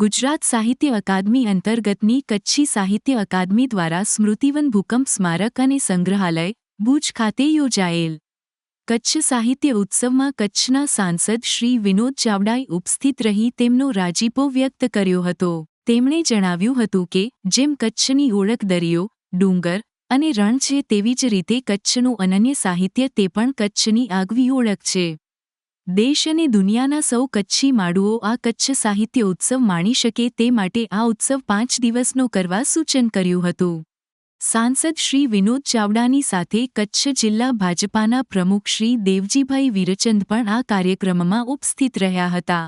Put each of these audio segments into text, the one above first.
ગુજરાત સાહિત્ય અકાદમી અંતર્ગતની કચ્છી સાહિત્ય અકાદમી દ્વારા સ્મૃતિવન ભૂકંપ સ્મારક અને સંગ્રહાલય, ભુજ ખાતે યોજાયેલ. કચ્છ સાહિત્ય ઉત્સવમાં કચ્છના સાંસદ શ્રી વિનોદ ચાવડાએ ઉપસ્થિત રહી તેમનો રાજીપો વ્યક્ત કર્યો હતો. તેમણે જણાવ્યું હતું કે, જેમ કચ્છની ઓળખ દરિયો ડુંગર અને રણ છે તેવી જ રીતે કચ્છનું અનન્ય સાહિત્ય તે પણ કચ્છની આગવી ઓળખ છે. દેશ અને દુનિયાના સૌ કચ્છી માડુઓ આ કચ્છ સાહિત્ય ઉત્સવ માણી શકે તે માટે આ ઉત્સવ પાંચ દિવસનો કરવા સૂચન કર્યું હતું. સાંસદ શ્રી વિનોદ ચાવડાની સાથે કચ્છ જિલ્લા ભાજપાના પ્રમુખ શ્રી દેવજીભાઈ વીરચંદ પણ આ કાર્યક્રમમાં ઉપસ્થિત રહ્યા હતા.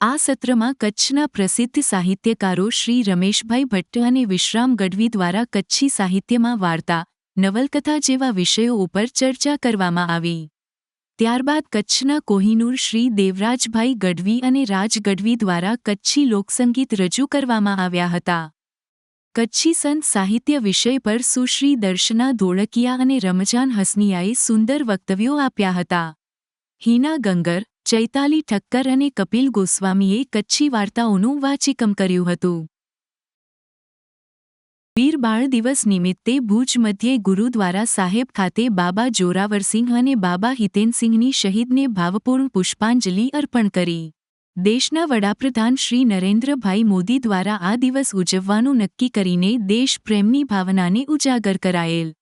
આ સત્રમાં કચ્છના પ્રસિદ્ધ સાહિત્યકારો શ્રી રમેશભાઈ ભટ્ટ અને વિશ્રામ ગઢવી દ્વારા કચ્છી સાહિત્યમાં વાર્તા, નવલકથા જેવા વિષયો ઉપર ચર્ચા કરવામાં આવી. ત્યારબાદ કચ્છના કોહિનૂર શ્રી દેવરાજભાઈ ગઢવી અને રાજ ગઢવી દ્વારા કચ્છી લોકસંગીત રજૂ કરવામાં આવ્યા હતા. કચ્છી સંત સાહિત્ય વિષય પર સુશ્રી દર્શના ધોળકિયા અને રમજાન હસનિયાએ સુંદર વક્તવ્યો આપ્યા હતા. હિના ગંગર ચૈતાલી ઠક્કર અને કપિલ ગોસ્વામીએ કચ્છી વાર્તાઓનું વાચિકમ કર્યું હતું. વીર બાળ દિવસ નિમિત્તે ભુજ મધ્યે ગુરુદ્વારા સાહેબ ખાતે બાબા જોરાવરસિંહ અને બાબા હિતેનસિંહની શહીદને ભાવપૂર્ણ પુષ્પાંજલિ અર્પણ કરી. દેશના વડાપ્રધાન શ્રી નરેન્દ્રભાઈ મોદી દ્વારા આ દિવસ ઉજવવાનું નક્કી કરીને દેશ પ્રેમની ભાવનાને ઉજાગર કરાયેલ.